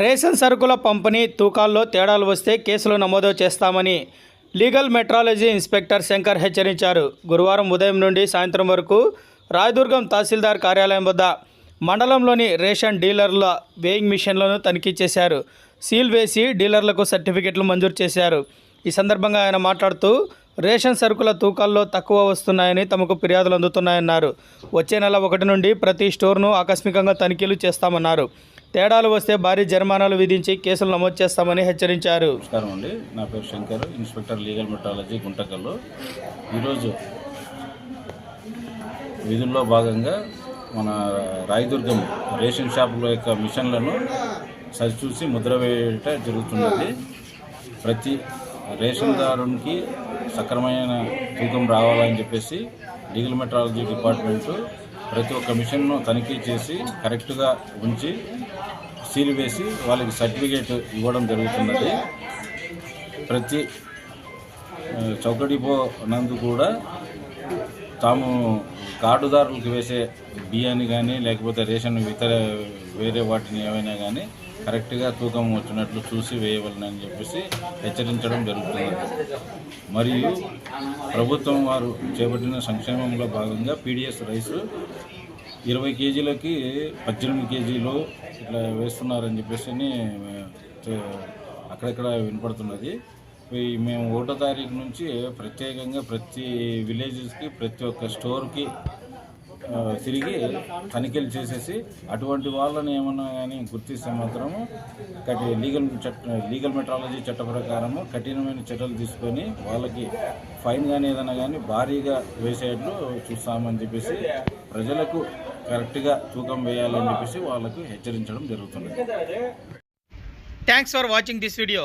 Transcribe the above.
Ration సరుకుల పంపిణీ తూకాల్లో తేడాలు వస్తే కేసులు నమోదు చేస్తామని లీగల్ మెట్రాలజీ ఇన్స్పెక్టర్ శంకర్ హెచ్చరించారు. గురువారం ఉదయం నుండి సాయంత్రం వరకు రాయదుర్గం తహసీల్దార్ కార్యాలయం వద్ద మండలంలోని రేషన్ డీలర్ల వేయింగ్ మిషన్లను తనిఖీ చేశారు. సీల్ వేసి డీలర్లకు సర్టిఫికెట్లు మంజూరు చేశారు. ఈ సందర్భంగా ఆయన మాట్లాడుతూ రేషన్ సరుకుల తూకాల్లో తక్కువ వస్తున్నాయని తమకు ఫిర్యాదులు అందుతున్నాయన్నారు. వచ్చే నెల ఒకటి నుండి ప్రతి స్టోర్ను ఆకస్మికంగా తనిఖీలు చేస్తామన్నారు. తేడాలు వస్తే భారీ జరిమానాలు విధించి కేసులు నమోదు చేస్తామని హెచ్చరించారు. నమస్కారం అండి. నా పేరు Shankar inspector legal metrology Guntakal. ఈరోజు విధుల్లో భాగంగా మన రాయదుర్గం రేషన్ షాపుల యొక్క మిషన్లను సరిచూసి ముద్ర వేయట జరుగుతున్నది. ప్రతి రేషన్దారునికి సక్రమైన తూకం రావాలని చెప్పేసి లీగల్ మెట్రాలజీ డిపార్ట్మెంటు ప్రతి ఒక్క మిషన్ను తనిఖీ చేసి కరెక్ట్గా ఉంచి సీల్ వేసి వాళ్ళకి సర్టిఫికేట్ ఇవ్వడం జరుగుతున్నది. ప్రతి ఆ, నందు కూడా తాము కార్డుదారులకు వేసే బియ్యాన్ని కానీ లేకపోతే రేషన్ ఇతర వేరే వాటిని ఏవైనా కానీ కరెక్ట్గా తూకం వచ్చినట్లు చూసి వేయవలనని చెప్పేసి హెచ్చరించడం జరుగుతుంది మరియు ప్రభుత్వం వారు చేపట్టిన సంక్షేమంలో భాగంగా పీడిఎస్ రైస్ ఇరవై కేజీలకి పద్దెనిమిది కేజీలు ఇట్లా వేస్తున్నారని చెప్పేసి అక్కడక్కడ వినపడుతున్నది. మేము ఒకటో తారీఖు నుంచి ప్రత్యేకంగా ప్రతి విలేజెస్కి ప్రతి ఒక్క స్టోర్కి తిరిగి తనిఖీలు చేసేసి అటువంటి వాళ్ళని ఏమన్నా కానీ గుర్తిస్తే మాత్రము కఠి లీగల్ చట్ట లీగల్ మెట్రాలజీ చట్ట ప్రకారము కఠినమైన చర్యలు తీసుకొని వాళ్ళకి ఫైన్ కానీ ఏదైనా కానీ భారీగా వేసేట్లు చూస్తామని చెప్పేసి ప్రజలకు కరెక్ట్గా తూకం వేయాలని చెప్పేసి వాళ్ళకు హెచ్చరించడం జరుగుతుంది. Thanks for watching this video